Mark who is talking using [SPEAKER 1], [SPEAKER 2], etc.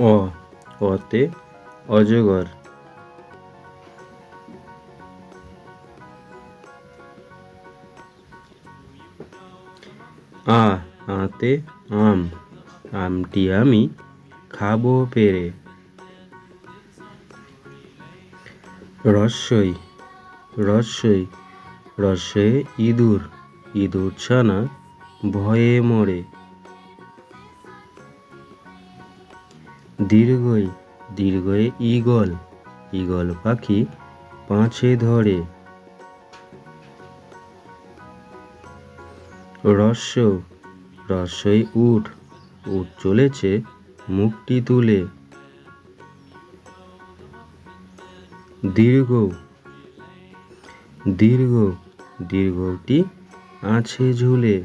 [SPEAKER 1] অ অতে অজগর। আ, আতে আম, আমটি আমি খাব পেরে। রস্যই রস্যই রস্যে ইঁদুর ইঁদুর ছানা ভয়ে মরে। দীর্ঘই, দীর্ঘয়ে ঈগল ঈগল পাখি পাঁচে ধরে। রস্য রস্যই উঠ উঠ চলেছে মুখটি তুলে। দীর্ঘ দীর্ঘ, দীর্ঘটি আছে ঝুলে।